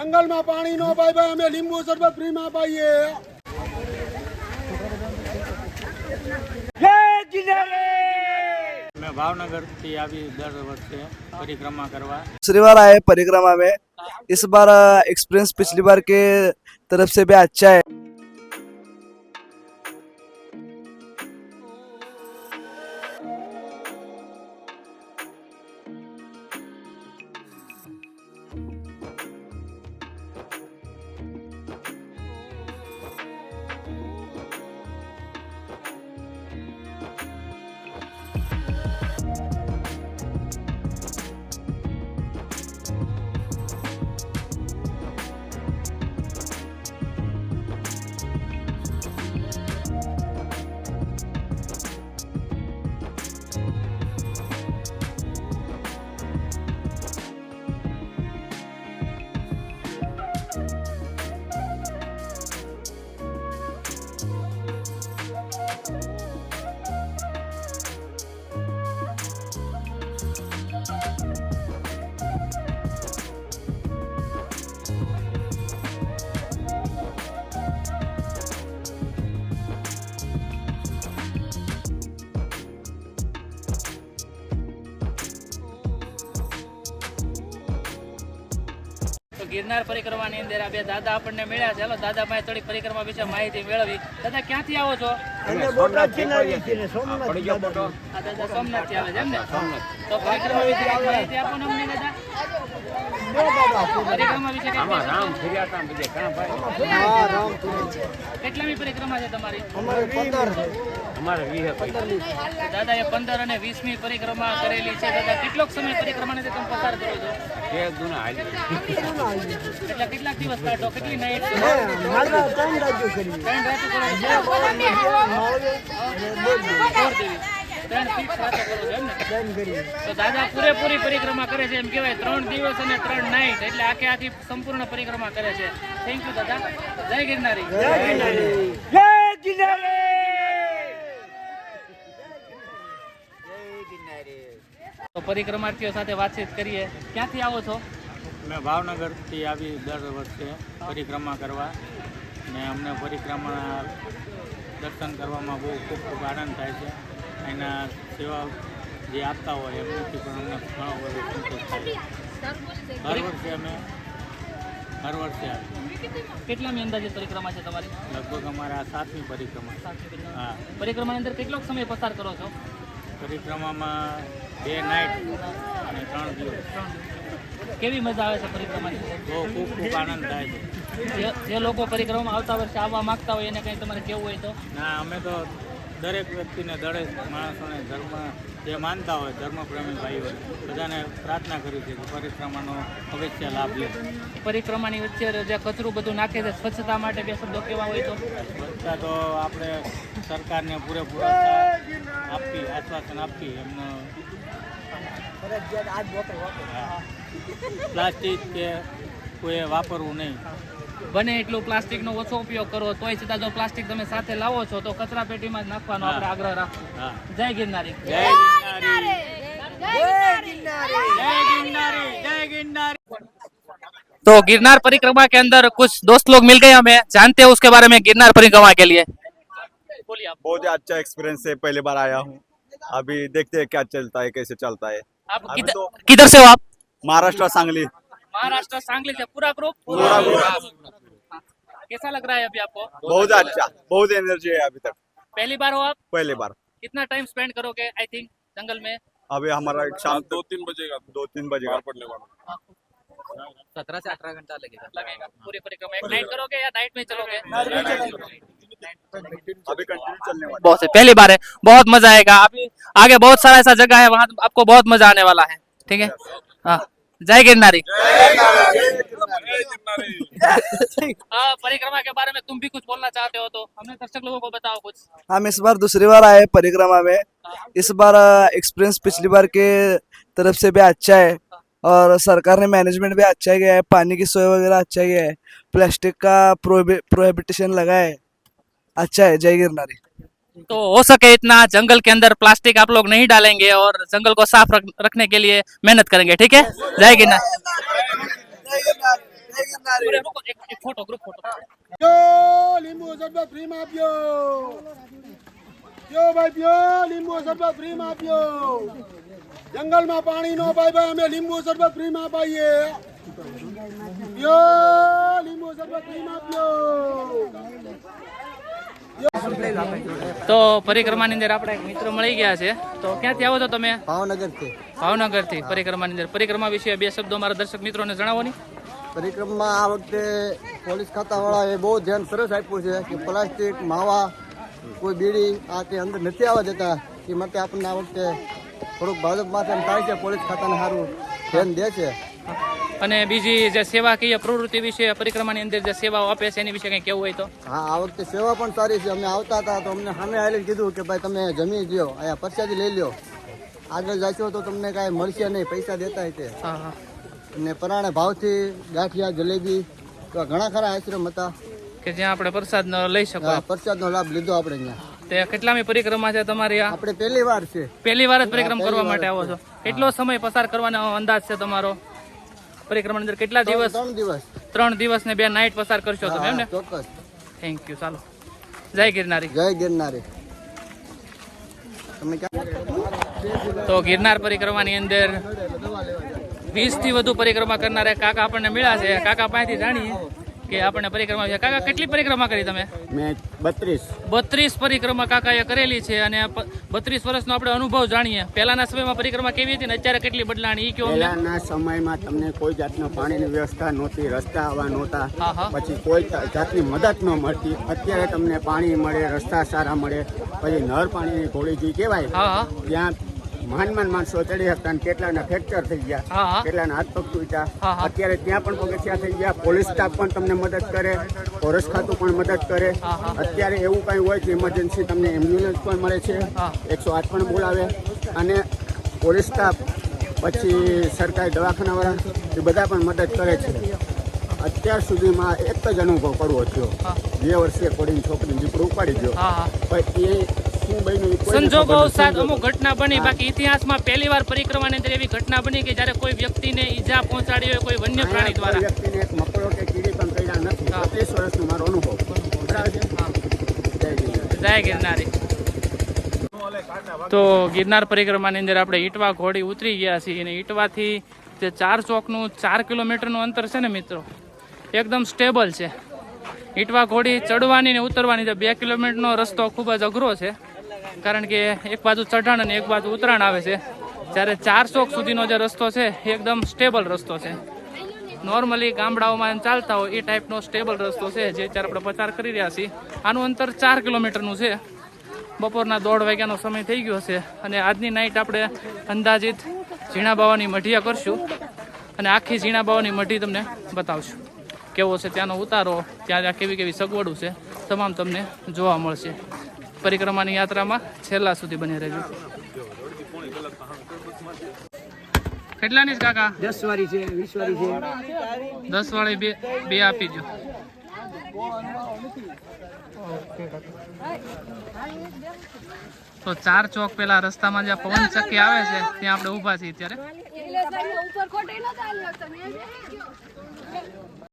જંગલમાં પાણી નો પાય ભાઈ અમે લીંબુ શરબત ફ્રીમાં પાઈએ मैं भावनगर થી આવી દર વર્ષે પરિક્રમા કરવા दूसरी बार आए परिक्रमा में इस बार एक्सपीरियंस पिछली बार के तरफ से भी अच्छा है ગિરનાર પરિક્રમાની અંદર આ બે દાદા આપણને મળ્યા છે. ચલો દાદા પાસે થોડીક પરિક્રમા વિશે માહિતી મેળવી. દાદા, ક્યાંથી આવો છો? આ દાદા સોમનાથથી આવે છે એમ ને? તો પરિક્રમા વિશે માહિતી આપો ને અમને દાદા પરિક્રમા વિશે રામ ફર્યા હતા બધે કાં ભાઈ? કેટલામી પરિક્રમા છે તમારી? અમારે વીહે પૈસા દાદા એ પંદર અને વીસમી પરિક્રમા કરેલી છે. દાદા કેટલોક સમય પરિક્રમાને તમે પસાર કરો છો? બે દુના હાલી એટલે કેટલાક દિવસ કાઢો કેટલી નાઈટ ત્રણ રાતો કરો છો ફોર દેવી. ત્રણ રાતો કરો. છો એમ ને તો દાદા પૂરેપૂરી પરિક્રમા કરે છે એમ કહેવાય ત્રણ દિવસ અને ત્રણ નાઈટ એટલે આખે આખી સંપૂર્ણ પરિક્રમા કરે છે થેન્ક યુ દાદા જય ગિરનારી તો પરિક્રમાર્થીઓ સાથે વાતચીત કરીએ. ક્યાંથી આવો છો? મેં ભાવનગરથી આવી દર વર્ષે પરિક્રમા કરવા. ને અમને પરિક્રમા દર્શન કરવામાં બહુ ખૂબ ખૂબ આનંદ થાય છે. એના સેવા જે આપતા હોય એમનાથી પણ અમને ઘણો બધો સંતોષ થાય હર વર્ષે અમે હર વર્ષે આવીએ કેટલામી અંદાજે પરિક્રમા છે તમારી? લગભગ અમારા સાતમી પરિક્રમા. હા. પરિક્રમાની અંદર કેટલો સમય પસાર કરો છો? પરિક્રમામાં બે નાઇટ અને ત્રણ દિવસ. કેવી મજા આવે છે પરિક્રમાની? બહુ ખૂબ ખૂબ આનંદ થાય છે. જે લોકો પરિક્રમામાં આવતા વર્ષે આવવા માંગતા હોય એને કંઈ તમારે કેવું હોય તો? ના અમે તો દરેક વ્યક્તિને દરેક માણસોને ધર્મ જે માનતા હોય ધર્મપ્રેમી ભાઈઓ બધાને પ્રાર્થના કરી છે કે પરિક્રમાનો અવશ્ય લાભ લે. પરિક્રમાની વચ્ચે જે કચરું બધું નાખે છે સ્વચ્છતા માટે બે શબ્દો કેવા હોય તો? સ્વચ્છતા તો આપણે સરકારને પૂરેપૂરો આપી આશ્વાસન આપી એમનો. પ્લાસ્ટિક કે કોઈ વાપરવું નહીં બને એટલું પ્લાસ્ટિકનો ઓછો ઉપયોગ કરો તોય છતાં જો પ્લાસ્ટિક તમે સાથે લાવો છો તો કચરા પેટીમાં જ નાખવાનો આપણે આગ્રહ રાખો હા જય ગિરનારી જય ગિરનારી જય ગિરનારી જય ગિરનારી तो गिरनार परिक्रमा के अंदर कुछ दोस्त लोग मिल गए हमें जानते हैं उसके बारे में गिरनार परिक्रमा के लिए बोलिए आप बहुत ही अच्छा एक्सपीरियंस है पहली बार आया हूँ अभी देखते हैं क्या चलता है कैसे चलता है आप किधर तो किधर से हो आप? महाराष्ट्र सांगली. महाराष्ट्र सांगली से पूरा ग्रुप पूरा group। कैसा लग रहा है अभी आपको? बहुत अच्छा बहुत एनर्जी है अभी तक. पहली बार हो आप? पहली बार. कितना टाइम स्पेंड करोगे आई थिंक जंगल में? अभी हमारा एक शाम दो तीन बजेगा. दो तीन बजेगा पड़ने वाला. सत्रह से अठारह घंटा लगेगा. लगेगा पूरी परिक्रमा एक नाइट करोगे या नाइट में चलोगे? अभी कंटिन्यू चलने वाला बहुत पहली बार है. बहुत मज़ा आएगा. अभी आगे बहुत सारा ऐसा जगह है वहाँ आपको बहुत मज़ा आने वाला है ठीक है? हाँ। जय गिरनारी। हाँ, परिक्रमा के बारे में तुम भी कुछ बोलना चाहते हो तो हमने दर्शक लोगों को बताओ कुछ। हम इस बार दूसरी बार आए परिक्रमा में। इस बार एक्सपीरियंस पिछली बार के तरफ़ से भी अच्छा है और सरकार ने मैनेजमेंट भी अच्छा किया है पानी की सोय वगैरह अच्छा किया है प्लास्टिक का प्रोहिबिटेशन लगा है। अच्छा है जय गिरनारी। तो हो सके इतना जंगल के अंदर प्लास्टिक आप लोग नहीं डालेंगे और जंगल को साफ रख, रखने के लिए मेहनत करेंगे ठीक है जय गिरनार પૂરે રૂકો, એક એક ફોટો ગ્રુપ ફોટો જો લીંબુ શરબત ફ્રીમાં આપ્યો જો ભાઈ પ્યો લીંબુ શરબત ફ્રીમાં આપ્યો જંગલમાં પાણી નો ભાઈ ભાઈ અમે લીંબુ શરબત ફ્રીમાં અપાઈએ પ્યો લીંબુ શરબત ફ્રીમાં આપ્યો તો પરિક્રમાની અંદર આપણે એક મિત્ર મળી ગયા છે. તો ક્યાંથી આવો છો તમે? ભાવનગરથી. ભાવનગરથી પરિક્રમાની અંદર. પરિક્રમા વિશે બે શબ્દો મારા દર્શક મિત્રોને જણાવો ની પરિક્રમા આ વખતે પોલીસ ખાતાવાળાએ બહુ ધ્યાન સરસ આપ્યું છે કે પ્લાસ્ટિક માવા કોઈ બીડી આ તે અંદર નથી આવવા દેતા. એ માટે આપણને આ વખતે થોડુંક ભાજપ માથે થાય છે પોલીસ ખાતાને સારું ધ્યાન દે છે. અને બીજી જે સેવાકીય પ્રવૃત્તિ વિશે પરિક્રમાની અંદર જે સેવાઓ આપે છે એની વિશે કંઈ કેવું હોય તો? હા આ વખતે સેવા પણ સારી છે. અમે આવતા હતા તો અમને સામે આવીને કીધું કે ભાઈ તમે જમી લ્યો અહીંયા પરસાદી લઈ લ્યો. આગળ જશો તો તમને કાંઈ મળશે નહીં પૈસા દેતા હોય તે હા હા. અને પરાણે ભાવથી ગાંઠિયા જલેબી તો ઘણા ખરા આશ્રમ હતા. કે જ્યાં આપણે પ્રસાદ ન લઈ શકો પ્રસાદનો લાભ લીધો આપણે અહીંયા. તે કેટલામી પરિક્રમા છે તમારી આ? આપણે પહેલી વાર છે. પહેલી વાર જ પરિક્રમ કરવા માટે આવો છો. કેટલો સમય પસાર કરવાનો અંદાજ છે તમારો? પરિક્રમાની અંદર કેટલા દિવસ? ત્રણ દિવસ. ત્રણ દિવસ ને બે નાઇટ પસાર કરશો તમે એમ ને? ચોક્કસ. થેન્ક યુ ચાલો. જય ગિરનારી. જય ગિરનારી. તો ગિરનાર પરિક્રમાની અંદર વીસથી વધુ પરિક્રમા કરનારા કાકા આપણને મળ્યા છે. કાકા પાસેથી જાણીએ. કે આપણે પરિક્રમા છે કાકા કેટલી પરિક્રમા કરી તમે? મેં બત્રીસ. બત્રીસ પરિક્રમા કાકાએ કરેલી છે અને બત્રીસ વર્ષનો આપણે અનુભવ જાણીએ. પહેલાના સમયમાં પરિક્રમા કેવી હતી ને અત્યારે કેટલી બદલાણી? ઈ કયો પહેલાના સમયમાં તમને કોઈ જાતનો પાણીની વ્યવસ્થા નહોતી રસ્તા આવા નહોતા. પછી કોઈ જાતની મદદ ન મળતી. અત્યારે તમને પાણી મળે રસ્તા સારા મળે. પછી નર પાણીની ઘોડી જે કહેવાય ત્યાં માન માન માણસો ચડી શકતા કેટલાના ફ્રેક્ચર થઈ ગયા. કેટલાના હાથ પગ તૂટ્યા. અત્યારે ત્યાં પણ પગથિયા થઈ ગયા. પોલીસ સ્ટાફ પણ તમને મદદ કરે. ફોરેસ્ટ ખાતું પણ મદદ કરે. અત્યારે એવું કંઈ હોય કે ઇમરજન્સી તમને એમ્બ્યુલન્સ પણ મળે છે. એકસો આઠ પણ બોલાવે. અને પોલીસ સ્ટાફ પછી સરકારી દવાખાનાવાળા એ બધા પણ મદદ કરે છે. અત્યાર સુધીમાં એક જ અનુભવ કરવો થયો. બે વર્ષે કોડીની છોકરી દીકરો ઉપાડી ગયો. પણ એ સંજોગો ખબર અમુક ઘટના બની બાકી ઇતિહાસમાં પહેલી વાર પરિક્રમાની અંદર એવી ઘટના બની કે જ્યારે કોઈ વ્યક્તિને ઈજા પહોંચાડી હોય કોઈ વન્ય પ્રાણી દ્વારા. વ્યક્તિને એક મકડો કે કીડી પણ કર્યા નથી. હા. વર્ષનો મારો અનુભવ. જય ગિરનારી. તો ગિરનાર પરિક્રમાની અંદર આપણે ઈટવા ઘોડી ઉતરી ગયા છીએ અને ઈટવાથી જે ચાર ચોકનું ચાર કિલોમીટરનું અંતર છે ને મિત્રો એકદમ સ્ટેબલ છે. ઈટવા ઘોડી ચડવાની ને ઉતરવાની જે બે કિલોમીટરનો રસ્તો ખૂબ જ અઘરો છે. કારણ કે એક બાજુ ચઢાણ અને એક બાજુ ઉતરાણ આવે છે. જ્યારે ચાર ચોક સુધીનો જે રસ્તો છે, એકદમ સ્ટેબલ રસ્તો છે. નોર્મલી ગામડાઓમાં ચાલતા હોય, એ ટાઈપનો સ્ટેબલ રસ્તો છે, જે અત્યારે આપણે પસાર કરી રહ્યા છીએ. આનું અંતર ચાર કિલોમીટરનું છે. બપોરના દોઢ વાગ્યાનો સમય થઈ ગયો છે અને આજની નાઇટ આપણે અંદાજિત ઝીણા બાવાની મઢિયા કરશું અને આખી ઝીણા બાવાની મઢી તમને બતાવશું. કેવો છે ત્યાંનો ઉતારો, ત્યાં કેવી કેવી સગવડું છે, તમામ તમને જોવા મળશે. પરિક્રમાની યાત્રામાં છેલ્લા સુધી બની રહેજો. કેટલાની છે કાકા? દસ વાળી છે વીસ વાળી છે. દસ વાળી બે બે આપી દો તો ચાર ચોક પેલા રસ્તામાં જ્યાં પવન ચક્કી આવે છે ત્યાં આપણે ઊભા છીએ અત્યારે.